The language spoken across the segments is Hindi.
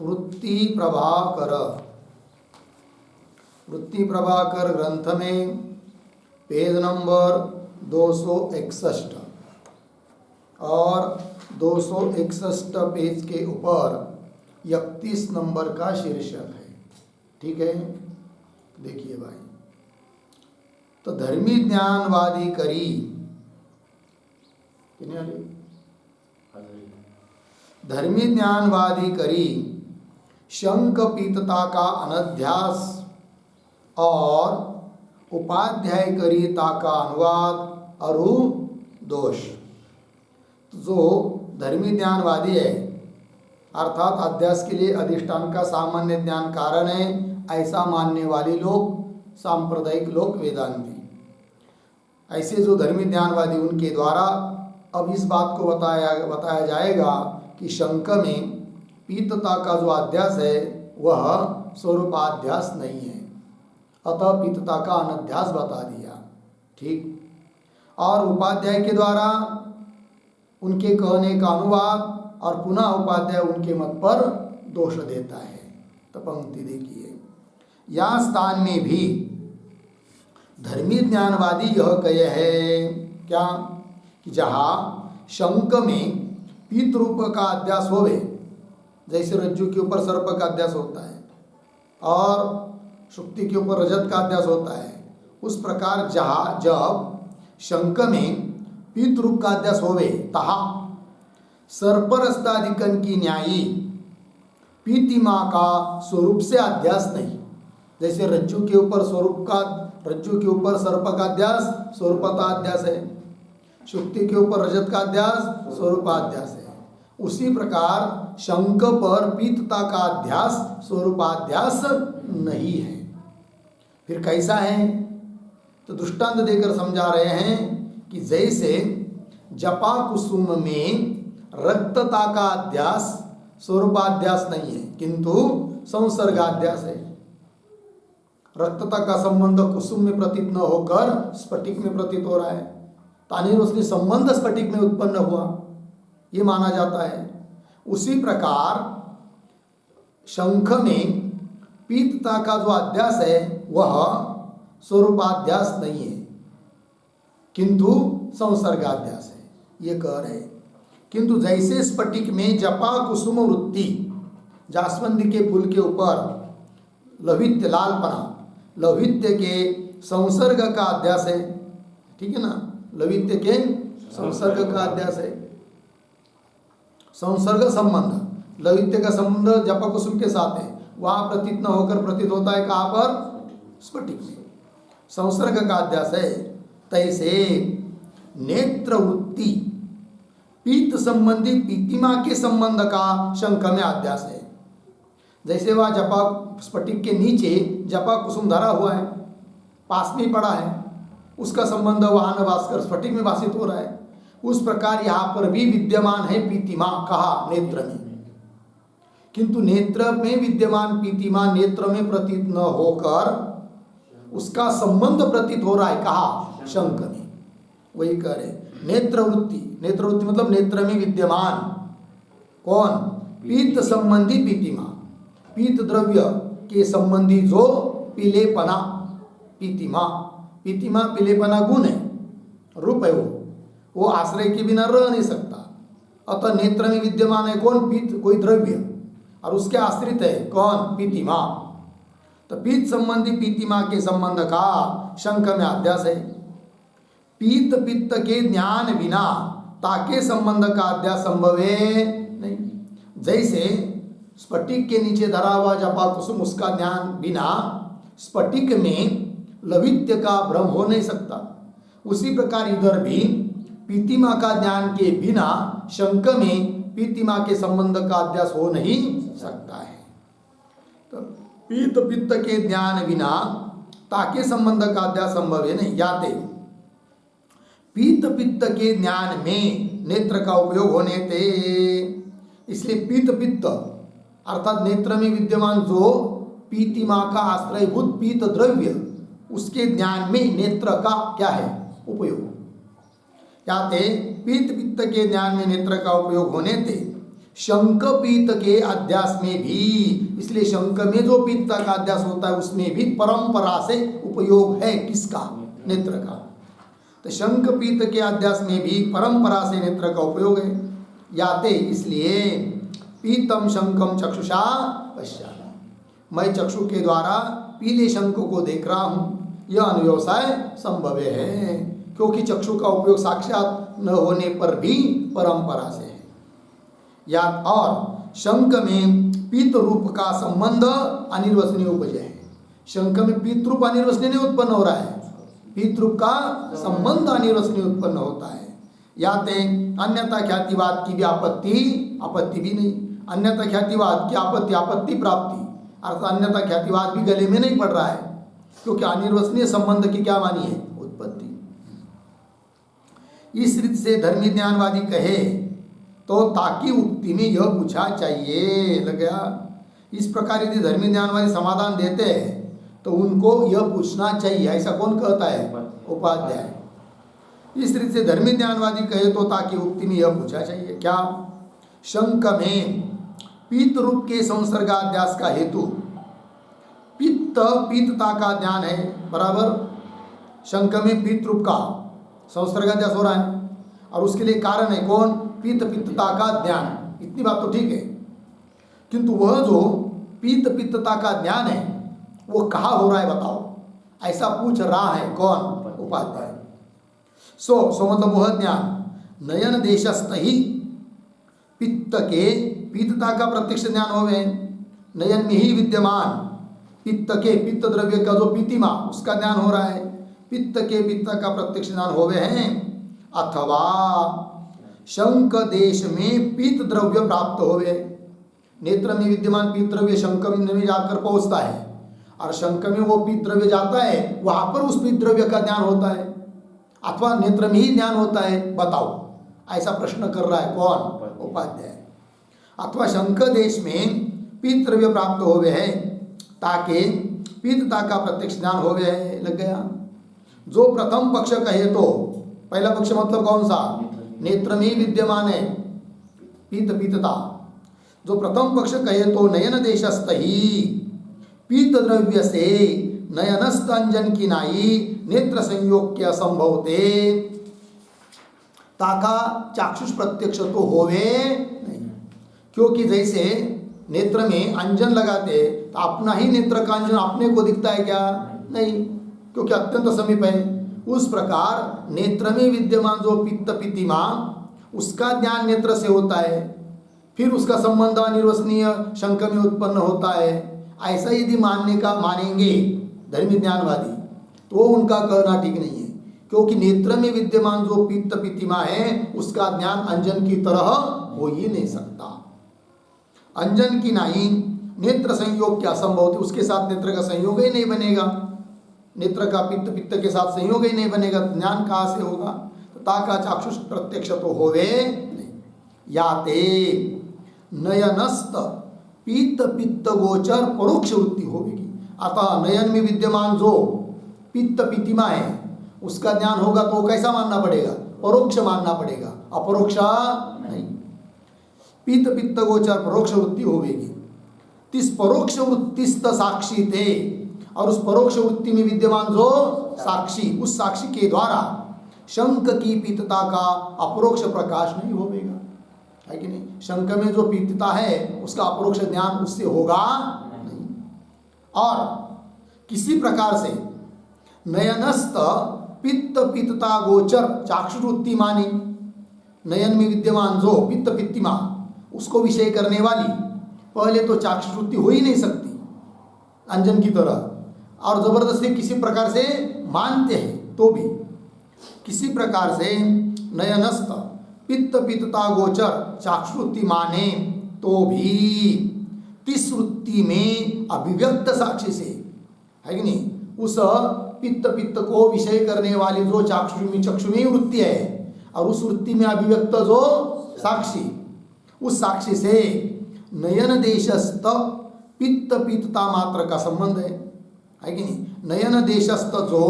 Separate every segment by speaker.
Speaker 1: वृत्ति प्रभाकर वृत्ति प्रभाकर ग्रंथ में पेज नंबर 261 और 261 पेज के ऊपर इकतीस नंबर का शीर्षक है। ठीक है? देखिए भाई। तो धर्मी ज्ञानवादी करी। धर्मी ज्ञानवादी करी। शंक पीतता का अनध्यास और उपाध्याय करीता का अनुवाद अरु दोष। जो धर्मी ज्ञानवादी है, अर्थात अध्यास के लिए अधिष्ठान का सामान्य ज्ञान कारण है, ऐसा मानने वाले लोग, सांप्रदायिक लोग वेदांती। ऐसे जो धर्मी ज्ञानवादी उनके द्वारा अब इस बात को बताया बताया जाएगा कि शंक में पीतता का जो अध्यास है, वह स्वरूपाध्यास नहीं है। अतः पीतता का अनध्यास बता दिया। ठीक। और उपाध्याय के द्वारा उनके कहने का अनुवाद और पुनः उपाध्याय उनके मत पर दोष देता है। तो पंक्ति देखिए। या स्थान में भी धर्मी ज्ञानवादी यह कहे है, क्या? कि जहाँ शंक में पीत रूप का अध्यास होवे जैसे रज्जु के ऊपर सर्प का अध्यास होता है और शुक्ति के ऊपर रजत का अध्यास होता है, उस प्रकार जहा, जब शंक में पीत रूप का अध्यास होवे, तहा सर्परस्ताधिकन की न्यायी पीतिमा का स्वरूप से अध्यास नहीं। जैसे रज्जु के ऊपर स्वरूप का, रज्जु के ऊपर सर्प का अध्यास स्वरूपता अध्यास है। शुक्ति के ऊपर रजत का अध्यास स्वरूपाध्यास है। उसी प्रकार शंक पर पीतता का अध्यास, स्वरूपाध्यास नहीं है। फिर कैसा है? तो दृष्टांत देकर समझा रहे हैं कि जैसे जपा कुसुम में रक्तता का अध्यास, स्वरूपाध्यास नहीं है, किंतु संसर्गाध्यास है। रक्तता का संबंध कुसुम में प्रतीत न होकर स्फटिक में प्रतीत हो रहा है। तानी रोशनी संबंध स्फटिक में उत्पन्न हुआ। ये माना जाता है। उसी प्रकार शंख में पीतता का जो अध्यास है, वह स्वरूपाध्यास नहीं है। किंतु संसर्गाध्यास है, ये कह रहे किंतु जैसे स्फटिक में जपा कुसुम वृत्ति, जासवंदी के फूल के ऊपर लवित्य लालपना लवित्य के संसर्ग का अध्यास है। ठीक है ना? लवित्य के संसर्ग का अध्यास है। संसर्ग संबंध लवित्य का संबंध जप कुसुम के साथ है। वहाँ प्रतीत न होकर प्रतीत होता है कहाँ पर? स्फटिक में। संसर्ग का अध्यास है। तैसे नेत्र वृत्ति, पीत संबंधी पीतिमा के संबंध का शंख में अध्यास है। जैसे वह जपा स्फटिक के नीचे जपा कुसुम धरा हुआ है, पास में पड़ा है, उसका संबंध वहाँ न भास्कर स्फटिक में भाषित हो रहा है। उस प्रकार यहाँ पर भी विद्यमान है पीतिमा कहा नेत्र में। किंतु नेत्र में विद्यमान पीतिमा नेत्र में प्रतीत न होकर उसका संबंध प्रतीत हो रहा है कहा शंक में वही कह रहे, नेत्र वृत्ति नेत्र वृत्ति मतलब नेत्र में विद्यमान। कौन? पीत संबंधी पीतिमा पीत द्रव्य के संबंधी जो पीलेपना पीतिमा पीतिमा पीलेपना गुण है, रूप है वो। वो आश्रय के बिना रह नहीं सकता। अतः नेत्र में विद्यमान है कौन? पीत, कोई द्रव्य। और उसके आश्रित है कौन? पीतिमा। तो पीत संबंधी पीतिमा के संबंध का शंख में अध्यास है। पीत पित्त के ज्ञान बिना ताके संबंध का अध्यास संभव है नहीं। जैसे स्फटिक के नीचे धरा हुआ जपा कुसुम, उसका ज्ञान बिना स्फटिक में लवित्य का भ्रम हो नहीं सकता। उसी प्रकार इधर भी पीतिमा का ज्ञान के बिना शंक में पीतिमा के संबंध का अध्यास हो नहीं सकता है। तो पीत पित्त के ज्ञान बिना ताके संबंध का अध्यास संभव है नहीं याते पीत पित्त के ज्ञान में नेत्र का उपयोग होने थे इसलिए पीत पित्त, अर्थात नेत्र में विद्यमान जो पीतिमा का आश्रयभूत पीत द्रव्य, उसके ज्ञान में नेत्र का क्या है? उपयोग। याते पीत पित्त के ज्ञान में नेत्र का उपयोग होने थे। शंक पीत के अध्यास में भी। इसलिए शंक में जो पीत का अध्यास होता है, उसमें भी परंपरा से उपयोग है किसका? नेत्र का। तो शंख पीत के अध्यास में भी परंपरा से नेत्र का उपयोग है। याते इसलिए पीतम शंकम चक्षुषा पश्चात मैं चक्षु के द्वारा पीले शंख को देख रहा हूँ। यह अनुव्यवसाय संभव है। क्योंकि चक्षु का उपयोग साक्षात न होने पर भी परंपरा से है। या और शंख में पीत रूप का संबंध अनिर्वसनीय उपजय है। शंख में पीत रूप अनिर्वचनीय नहीं उत्पन्न हो रहा है। पीत रूप का संबंध अनिर्वसनीय उत्पन्न होता है। या ते अन्यथा ख्यातिवाद की भी आपत्ति आपत्ति भी नहीं। अन्यथा ख्यातिवाद की आपत्ति आपत्ति प्राप्ति। अर्थात अन्यथा ख्यातिवाद भी गले में नहीं पड़ रहा है, क्योंकि अनिर्वसनीय संबंध की क्या मानी है? इस रीत से धर्मी ज्ञानवादी कहे तो ताकि उक्ति में यह पूछा चाहिए। लग गया। इस प्रकार यदि धर्मी ज्ञानवादी समाधान देते हैं तो उनको यह पूछना चाहिए। ऐसा कौन कहता है? उपाध्याय। इस रीत से धर्मी ज्ञानवादी कहे तो ताकि उक्ति में यह पूछा चाहिए। क्या? शंक में पीत रूप के संसर्गाध्यास का हेतु। पित्त पीतता का ज्ञान है, बराबर? शंक में पीत रूप का। संसर्गाध्यास हो रहा है और उसके लिए कारण है कौन? पीत पित्तता का ज्ञान। इतनी बात तो ठीक है। किंतु वह जो पीत पित्तता का ज्ञान है, वो कहा हो रहा है बताओ। ऐसा पूछ रहा है कौन? उपाध्याय। सो सो मतलब वह ज्ञान। नयन देशस्थ ही पित्त के पीतता का प्रत्यक्ष ज्ञान हो गए। नयन में ही विद्यमान। पित्त के पित्त द्रव्य का जो पीतिमा, उसका ज्ञान हो रहा है। पित्त के पित्त का प्रत्यक्ष ज्ञान हो गए हैं अथवा शंक देश में पीत द्रव्य प्राप्त होवे। नेत्र में विद्यमान पीत द्रव्य शंक में जाकर पहुँचता है। और शंक में वो पीत द्रव्य जाता है वहाँ पर उस पीत द्रव्य का ज्ञान होता है। अथवा नेत्र में ही ज्ञान होता है बताओ ऐसा प्रश्न कर रहा है कौन? उपाध्याय। अथवा शंक देश में पीत द्रव्य प्राप्त हो गए हैं ताकि पीतता का प्रत्यक्ष ज्ञान हो गया है लग गया। जो प्रथम पक्ष कहे तो पहला पक्ष मतलब कौन सा? नेत्र में विद्यमान है। पीत पीतता। जो प्रथम पक्ष कहे तो नयन देशस्थ ही। पीत द्रव्य से नयनस्थ अंजन की नाई, नेत्र संयोग के असंभवते ताका चाक्षुष प्रत्यक्ष तो होवे नहीं। क्योंकि जैसे नेत्र में अंजन लगाते तो अपना ही नेत्र का अंजन अपने को दिखता है क्या? नहीं। क्योंकि अत्यंत समीप है। उस प्रकार नेत्र में विद्यमान जो पित्त पितिमा, उसका ज्ञान नेत्र से होता है। फिर उसका संबंध अनिर्वसनीय शंक में उत्पन्न होता है। ऐसा यदि मानने का मानेंगे धर्मी ज्ञानवादी तो उनका कहना ठीक नहीं है। क्योंकि नेत्र में विद्यमान जो पित्त पितिमा है, उसका ज्ञान अंजन की तरह हो ही नहीं सकता। अंजन की नहीं, नेत्र संयोग क्या संभव उसके साथ नेत्र का संयोग ही नहीं बनेगा। नेत्र का पित्त पित्त के साथ संयोग ही नहीं बनेगा, ज्ञान कहाँ से होगा? तो ताका चाक्षुष प्रत्यक्ष तो होवे नहीं। याते नयनस्त पित्त पित्त गोचर परोक्ष वृत्ति होगी अतः नयन में विद्यमान जो पित्त पितिमा है, उसका ज्ञान होगा तो कैसा मानना पड़ेगा? परोक्ष मानना पड़ेगा। अपरोक्ष नहीं। पित्त पित्त गोचर परोक्ष वृत्ति होगी तिस परोक्ष वृत्तिस्त साक्षी थे और उस परोक्ष वृत्ति में विद्यमान जो साक्षी, उस साक्षी के द्वारा शंख की पीतता का अपरोक्ष प्रकाश नहीं होगा है कि नहीं? शंख में जो पीतता है, उसका अपरोक्ष ज्ञान उससे होगा नहीं। और किसी प्रकार से नयनस्थ पित्त पित्तता गोचर चाक्षुवृत्ति मानी, नयन में विद्यमान जो पित्त पित्तिमा, उसको विषय करने वाली, पहले तो चाक्षुवृत्ति हो ही नहीं सकती, अंजन की तरह। और ज़बरदस्ती किसी प्रकार से मानते हैं तो भी। किसी प्रकार से नयनस्त, पित्त पित्तता गोचर चाक्षुति माने तो भी। तिश्रुति में अभिव्यक्त साक्षी से, है कि नहीं? उस पित्त पित्त को विषय करने वाली जो चाक्षुमी चक्षुमी वृत्ति है, और उस वृत्ति में अभिव्यक्त जो साक्षी, उस साक्षी से नयन देशस्थ पित्त पित्तता मात्र का संबंध है। है कि नहीं? नयन देशस्थ जो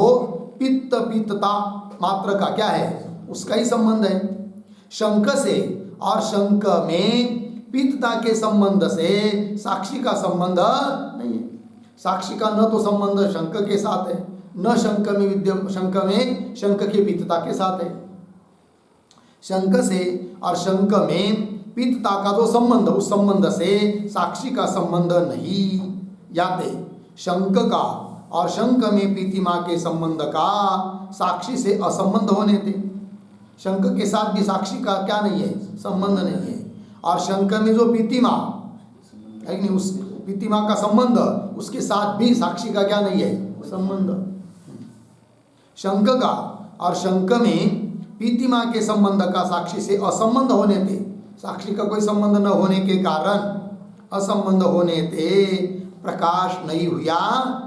Speaker 1: पित्त पित्तता मात्र का क्या है? उसका ही संबंध है। शंख से और शंख में पित्तता के संबंध से साक्षी का संबंध नहीं है। साक्षी का न तो संबंध शंक के साथ है, न शंक में विद्यम शंक में शंक के पित्तता के साथ है। शंक से और शंक में पित्तता का जो संबंध, उस संबंध से साक्षी का संबंध नहीं। जाते शंक का और शंक में पीतिमा के संबंध का साक्षी से असंबंध होने थे। शंक के साथ भी साक्षी का क्या नहीं है? संबंध नहीं है। और शंक में जो पीतिमा है नहीं? उस पीतिमा का संबंध, उसके साथ भी साक्षी का क्या नहीं है? संबंध। शंक का और शंक में पीतिमा के संबंध का साक्षी से असंबंध होने थे। साक्षी का कोई संबंध न होने के कारण असंबंध होने थे। प्रकाश नहीं हुआ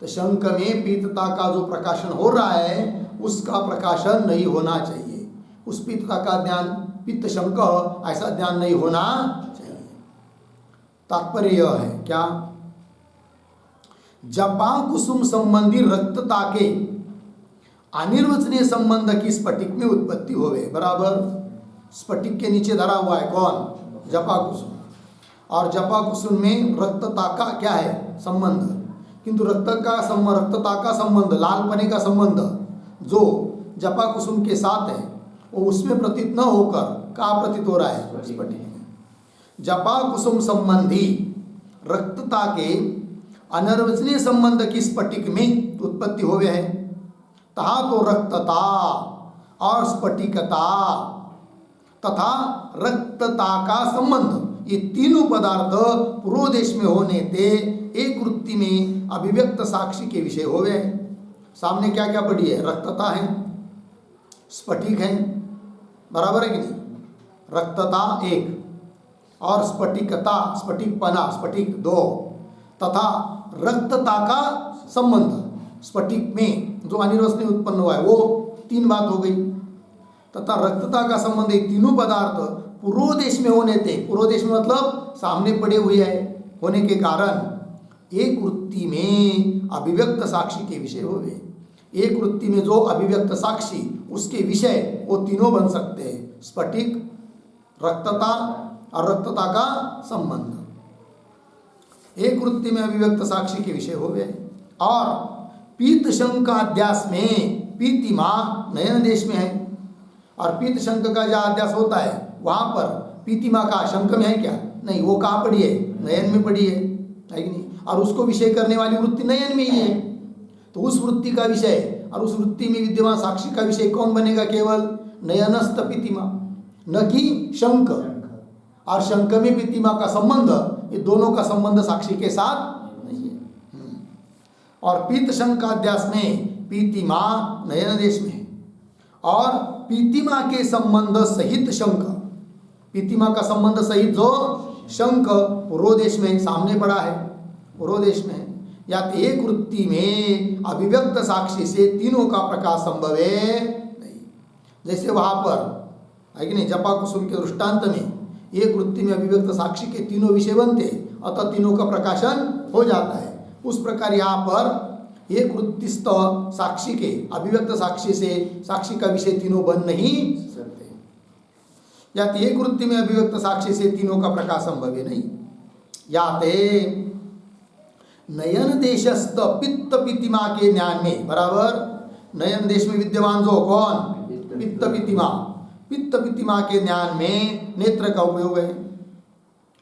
Speaker 1: तो शंक में पीतता का जो प्रकाशन हो रहा है, उसका प्रकाशन नहीं होना चाहिए। उस पीतता का ज्ञान, पित्त शंक ऐसा ज्ञान नहीं होना चाहिए। तात्पर्य यह है, क्या? जपा कुसुम संबंधी रक्तता के अनिर्वचनीय संबंध की स्फटिक में उत्पत्ति होवे, बराबर? स्फटिक के नीचे धरा हुआ है, कौन? जपा कुसुम। और जपा कुसुम में रक्तता का क्या है? संबंध। किंतु रक्त का संबंध रक्तता का संबंध लालपने का संबंध जो जपा कुसुम के साथ है वो उसमें प्रतीत न होकर कहा प्रतीत हो रहा है? स्फटिक जपा कुसुम संबंधी रक्तता के अनर्वचनीय संबंध की स्फटिक में उत्पत्ति हुए है। तहा तो रक्तता और स्फटिकता तथा रक्तता का संबंध ये तीनों पदार्थ पूर्व देश में होने थे एक वृत्ति में अभिव्यक्त साक्षी के विषय हो गए। सामने क्या क्या पड़ी है? रक्तता है। स्फटिक है। बराबर है कि नहीं? रक्तता एक। और स्फटिकता, स्फटिकपना, स्फटिक दो। तथा रक्तता का संबंध। स्फटिक में जो अनिर्वसनीय उत्पन्न हुआ है, वो तीन बात हो गई। तथा रक्तता का संबंध ये तीनों पदार्थ पूर्व देश में होने थे। पूर्व देश में मतलब सामने पड़े हुए हैं। होने के कारण एक वृत्ति में अभिव्यक्त साक्षी के विषय हो गए एक वृत्ति में जो अभिव्यक्त साक्षी, उसके विषय वो तीनों बन सकते हैं, स्फटिक, रक्तता और रक्तता का संबंध। एक वृत्ति में अभिव्यक्त साक्षी के विषय हो गए और पीत शंक अध्यास में पीतिमा नयन देश में है। और पीत शंक का जो अध्यास होता है, वहाँ पर पीतिमा का शंक में है क्या? नहीं, वो कहाँ पड़ी है, नयन में पड़ी है कि नहीं? और उसको विषय करने वाली वृत्ति नयन में ही है। तो उस वृत्ति का विषय और उस वृत्ति में विद्यमान साक्षी का विषय कौन बनेगा केवल? नयनस्थ पीतिमा। न कि शंक और शंक में पीतिमा का संबंध, ये दोनों का संबंध साक्षी के साथ नहीं है। और पीत शंकाध्यास में पीतिमा नयन देश में और पीतिमा के संबंध सहित शंक पीतिमा का संबंध सहित जो? शंक पूर्व देश में सामने पड़ा है। पूर्व देश में, या तो एक वृत्ति में अभिव्यक्त साक्षी से तीनों का प्रकाश संभव है नहीं। जैसे वहाँ पर, है कि नहीं, जपा कुसुम के दृष्टांत में एक वृत्ति में अभिव्यक्त साक्षी के तीनों विषय बनते, अतः तीनों का प्रकाशन हो जाता है। उस प्रकार यहाँ पर एक वृत्तिस्थ साक्षी के, अभिव्यक्त साक्षी से, साक्षी का विषय तीनों बन नहीं सकते। या तो एक वृत्ति में अभिव्यक्त साक्षी से तीनों का प्रकाश संभव नहीं। या ते नयन देशस्थ पित्त पितिमा के ज्ञान में बराबर? नयन देश में विद्यमान जो कौन? पित्त पितिमा। पित्त पितिमा। के ज्ञान में नेत्र का उपयोग है।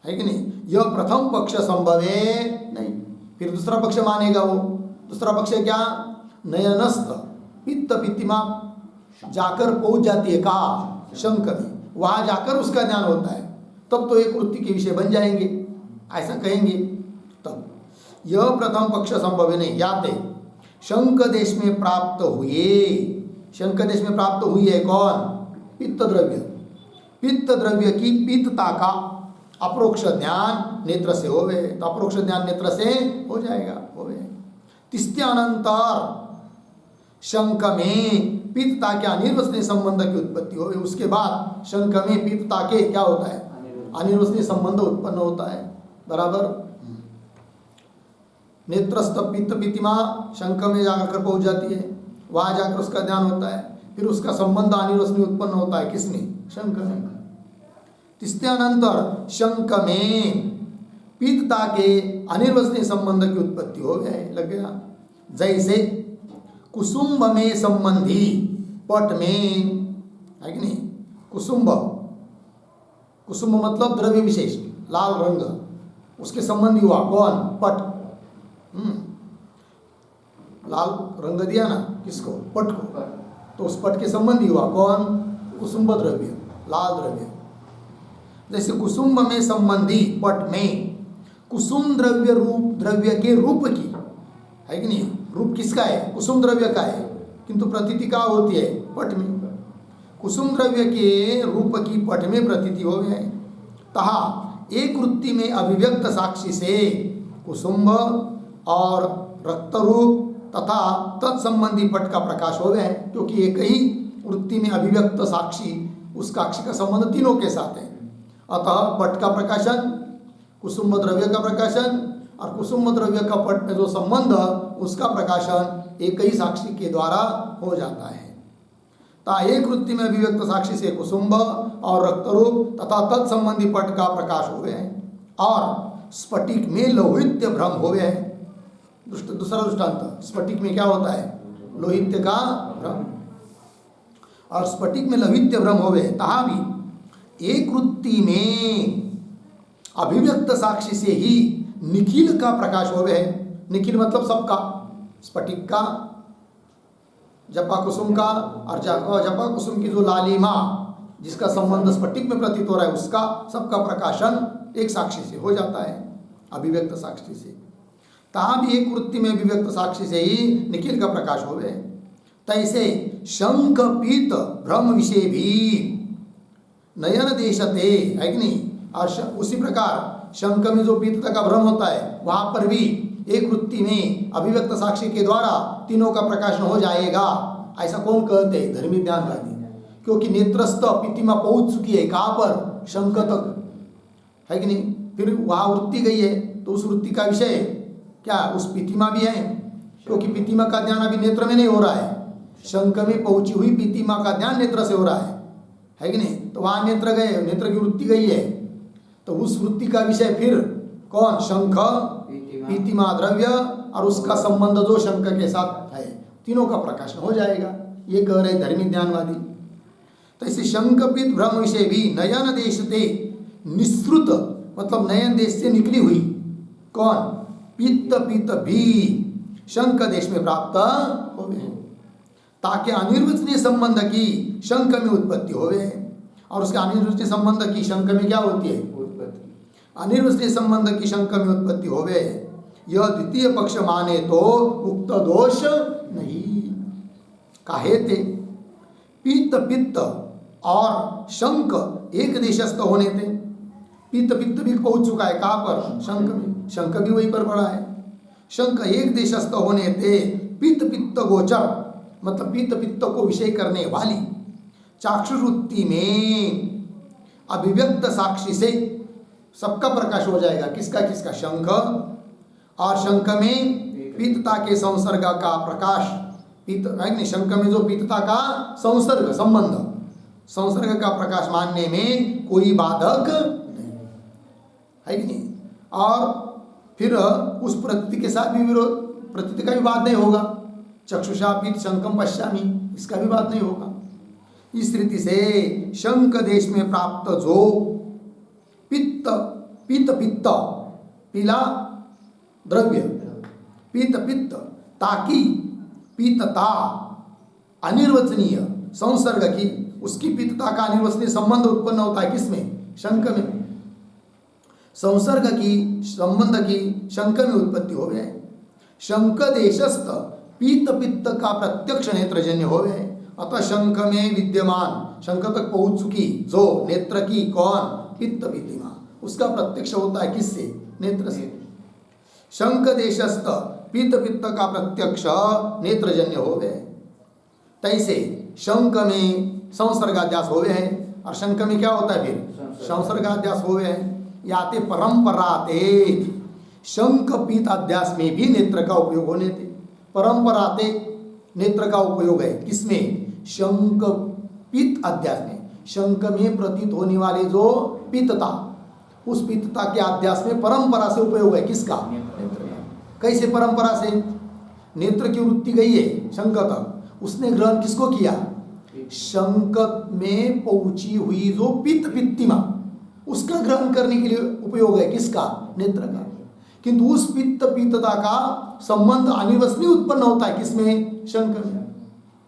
Speaker 1: है कि नहीं? यह प्रथम पक्ष संभव है? नहीं। फिर दूसरा पक्ष मानेगा वो। दूसरा पक्ष क्या? नयनस्थ पित्त पितिमा। जाकर पहुँच जाती है कहा? शंक में। वहाँ जाकर उसका ज्ञान होता है। तब तो एक वृत्ति के विषय बन जाएँगे। ऐसा कहेंगे। यह प्रथम पक्ष संभव है नहीं याते शंक देश में प्राप्त हुए। शंक देश में प्राप्त हुई है कौन? पित्त द्रव्य पित्त द्रव्य की पित्तता का अप्रोक्ष ज्ञान नेत्र से होवे। तो अप्रोक्ष ज्ञान नेत्र से हो जाएगा होवे। तिस्त्यानंतर शंक में पित्तता के अनिर्वसनीय संबंध की उत्पत्ति होवे। उसके बाद शंक में पित्तता के क्या होता है? अनिर्वसनीय संबंध उत्पन्न होता है। बराबर? नेत्रस्थ पित्त पितिमा शंख में जाकर कर पहुँच जाती है। वहाँ जाकर उसका ध्यान होता है। फिर उसका संबंध अनिरसनी उत्पन्न होता है। किसमें? शंख में तिसऱ्यानंतर शंक में पीतता के अनिर्वचनीय संबंध की उत्पत्ति हो गया, लग गया। जैसे कुसुम्ब में संबंधी पट में, है कि नहीं? कुसुम्ब। कुसुम्ब मतलब द्रव्य विशेष, लाल रंग। उसके संबंधी हुआ कौन? पट। लाल रंग दिया ना किसको? पट को। तो उस पट के संबंधी हुआ। कौन? कुसुम्ब द्रव्य लाल द्रव्य। जैसे कुसुम्ब में संबंधी पट में कुसुम द्रव्य रूप द्रव्य के रूप की है कि नहीं? रूप किसका है? कुसुम द्रव्य का है। किंतु प्रतीति का होती है पट में। कुसुम द्रव्य के रूप की पट में प्रतीति हो गए तहा एक वृत्ति में अभिव्यक्त साक्षी से कुसुम्ब और रक्तरूप तथा तत्संबंधी पट का प्रकाश हो गए क्योंकि एक ही वृत्ति में अभिव्यक्त साक्षी उस साक्षी का संबंध तीनों के साथ है। अतः पट का प्रकाशन, कुसुम द्रव्य का प्रकाशन और कुसुम द्रव्य का पट में जो संबंध, उसका प्रकाशन एक ही साक्षी के द्वारा हो जाता है। ता एक वृत्ति में अभिव्यक्त साक्षी से कुसुम्ब और रक्तरूप तथा तत्संबंधी पट का प्रकाश हो गए और स्फटिक में लौहित्य भ्रम हो गए दूसरा दृष्टांत, स्फटिक में क्या होता है? लोहित्य का भ्रम। और स्फटिक में लोहित्य भ्रम हो गए तहा भी एक वृत्ति में अभिव्यक्त साक्षी से ही निखिल का प्रकाश हो। गए निखिल मतलब सबका, स्फटिक का जपा कुसुम का, और जपा कुसुम की जो लालिमा, जिसका संबंध स्फटिक में प्रतीत हो रहा है, उसका सबका प्रकाशन एक साक्षी से हो जाता है, अभिव्यक्त साक्षी से। तहाँ भी एक वृत्ति में अभिव्यक्त साक्षी से ही निखिल का प्रकाश हो गए तैसे शंख पीत भ्रम विषय भी। नयन देशते है कि नहीं? और उसी प्रकार शंख में जो पीतता का भ्रम होता है, वहाँ पर भी एक वृत्ति में अभिव्यक्त साक्षी के द्वारा तीनों का प्रकाशन हो जाएगा। ऐसा कौन कहते हैं? धर्मी ध्यानवादी क्योंकि नेत्रस्थ पितिमा पहुँच चुकी है, कहाँ पर? शंख तक। है कि नहीं? फिर वहाँ वृत्ति गई है तो उस वृत्ति का विषय क्या उस पितिमा भी है? क्योंकि पितिमा का ध्यान अभी नेत्र में नहीं हो रहा है। शंख में पहुँची हुई पितिमा का ध्यान नेत्र से हो रहा है। है कि नहीं? तो वहाँ नेत्र गए नेत्र की वृत्ति गई है। तो उस वृत्ति का विषय फिर कौन? शंख पीतिमा। द्रव्य और उसका संबंध जो शंख के साथ है तीनों का प्रकाशन हो जाएगा। ये कह रहे धर्मी ज्ञानवादी। तो इसे शंखपित भ्रम विषय भी नयन देश से निश्रुत मतलब नयन देश से निकली हुई। कौन? पित्त पित्त भी शंख देश में प्राप्त हो। गए ताकि अनिर्वचनीय संबंध की शंख में उत्पत्ति हो गए और उसके अनिर्वचनीय संबंध की शंख में क्या होती है? अनिर्वचनीय संबंध की शंख में उत्पत्ति हो गए यह द्वितीय पक्ष माने तो उक्त दोष नहीं। काहे थे? पित्त पित्त और शंख एक देशस्थ होने थे। पित्त पित्त भी पहुँच चुका है कहाँ पर? शंख में। शंख भी वहीं पर पड़ा है। शंख एक देशस्थ होने थे पित्त पित्त गोचर मतलब पित्त पित्त को विषय करने वाली चाक्षुरुत्ति में अभिव्यक्त साक्षी से सबका प्रकाश हो जाएगा। किसका किसका? शंख। और शंख में पीतता के संसर्ग का प्रकाश पीत शंख में जो पीतता का संसर्ग, संबंध, संसर्ग का प्रकाश मानने में कोई बाधक नहीं। है कि नहीं? और फिर उस प्रतीति के साथ भी विरोध प्रकृति का भी बात नहीं होगा। चक्षुषा पीत शंकम पश्चामी इसका भी बात नहीं होगा। इस रीति से शंक देश में प्राप्त जो पित्त पित्त पित्त, पीला द्रव्य, पित्त पित्त, ताकि पित्तता अनिर्वचनीय, संसर्ग की, उसकी पित्तता का अनिर्वचनीय संबंध उत्पन्न होता है किसमें? शंक में। संसर्ग की संबंध की शंख में उत्पत्ति हो गए शंख देशस्थ पीत पित्त का प्रत्यक्ष नेत्रजन्य हो गए अतः शंख में विद्यमान। शंख तक पहुँच चुकी जो नेत्र की कौन? पित्त विद्यमान उसका प्रत्यक्ष होता है किससे? नेत्र से शंख देशस्थ पित्त पित्त का प्रत्यक्ष नेत्रजन्य हो गए तैसे शंख में संसर्गाध्यास हो। गए हैं और शंख में क्या होता है फिर? संसर्गाध्यास हो। गए याते परंपराते। शंख पीत अध्यास में भी नेत्र का उपयोग होने थे। परंपराते नेत्र का उपयोग है। किसमें? शंख पीत अध्यास में। शंख में प्रतीत होने वाले जो पित्तता उस पित्तता के अध्यास में परंपरा से उपयोग है। किसका? नेत्र का। कैसे परंपरा से? नेत्र की वृत्ति गई है शंकत उसने ग्रहण किसको किया? शंकत में पहुँची हुई जो पित्त पित्तिमा। उसका ग्रहण करने के लिए उपयोग है। किसका? नेत्र का। किंतु उस पित्त पित्तता का संबंध अनिवसनीय उत्पन्न होता है। किसमें? शंकर में।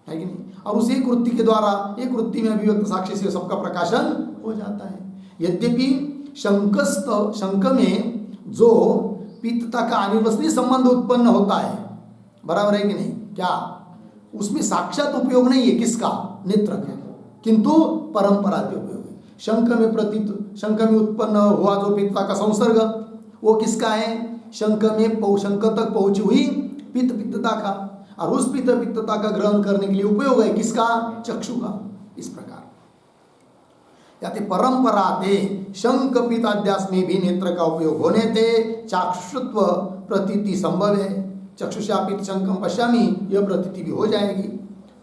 Speaker 1: है कि नहीं? और उस एक वृत्ति के द्वारा एक वृत्ति में अभिव्यक्त साक्ष्य से सबका प्रकाशन हो जाता है। यद्यपि शंकस्त, शंक में जो पित्तता का अनिवसनीय संबंध उत्पन्न होता है, बराबर है कि नहीं? क्या? उसमें साक्षात उपयोग नहीं है। किसका? नेत्र का। किंतु परंपरा के उपयोग है। शंख में प्रतीत शंख में उत्पन्न हुआ जो पित्ता का संसर्ग। वो किसका है? शंख में शंख तक पहुँची हुई पित्त पित्तता का। और उस पित्त पित्तता का ग्रहण करने के लिए उपयोग है किसका? चक्षु का। इस प्रकार। याते परंपरा ते शंख पिताध्यास में भी नेत्र का उपयोग होने थे। चाक्षुत्व प्रतीति संभव है। चक्षुषापित शंखम पश्यामी, यह प्रतीति भी हो जाएगी।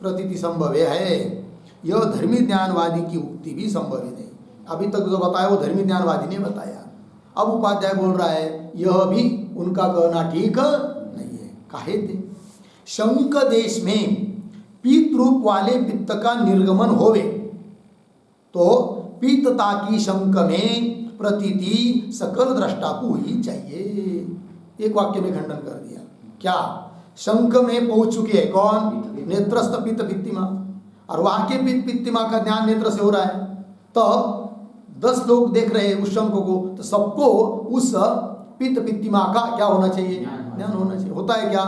Speaker 1: प्रतीति संभव है। यह धर्मी ज्ञानवादी की उक्ति भी संभव नहीं अभी तक जो बताया, वो धर्मी ज्ञानवादी ने बताया। अब उपाध्याय बोल रहा है, यह भी उनका कहना ठीक नहीं है। काहे थे? शंक देश में पीत रूप वाले पित्त का निर्गमन होवे तो पीतता की शंक में प्रतीति सकल दृष्टा को ही चाहिए। एक वाक्य में खंडन कर दिया। क्या? शंख में पहुँच चुके हैं कौन? नेत्रस्थ पित्त पित्तिमा। और वहाँ के पित्त पित्तिमा का ज्ञान नेत्र से हो रहा है। तब दस लोग देख रहे हैं उस शंख को तो सबको उस पित्त पित्तिमा का क्या होना चाहिए? ज्ञान होना चाहिए। होता है क्या?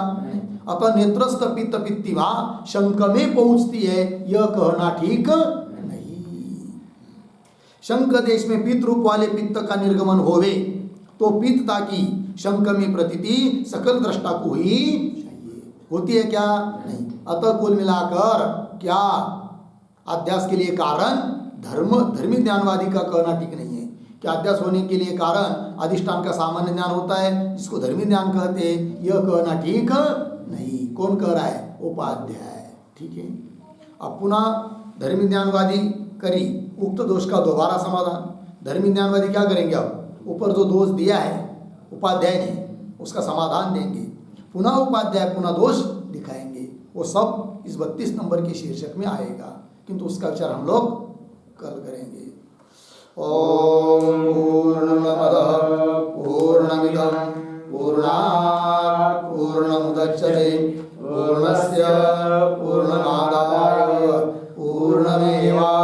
Speaker 1: अतः नेत्रस्थ पित्त पित्तिमा शंख में पहुँचती है। यह कहना ठीक नहीं। शंख देश में पित्त रूप वाले पित्त का निर्गमन होवे तो पित्तता की शंख में प्रतीति सकल दृष्टा को ही चाहिए। होती है क्या? नहीं। अतः कुल मिलाकर क्या? अध्यास के लिए कारण धर्म, धर्मी ज्ञानवादी का कहना ठीक नहीं है। कि अध्यास होने के लिए कारण अधिष्ठान का सामान्य ज्ञान होता है, जिसको धर्मी ज्ञान कहते हैं, यह कहना ठीक नहीं। कौन कह रहा है? उपाध्याय। ठीक है? अब पुनः धर्मी ज्ञानवादी करी, उक्त दोष का दोबारा समाधान। धर्मी ज्ञानवादी क्या करेंगे अब? ऊपर जो दोष दिया है, उपाध्याय ने, उसका समाधान देंगे। पुनः उपाध्याय, पुनः दोष दिखाएँगे। वो सब इस बत्तीस नंबर के शीर्षक में आएगा। किंतु उसका विचार हम लोग कल करेंगे। ओम पूर्णमद पूर्णमिदं पूर्णा पूर्णमुदच्यते पूर्णस्य पूर्णमादाय पूर्णमेवावशिष्यते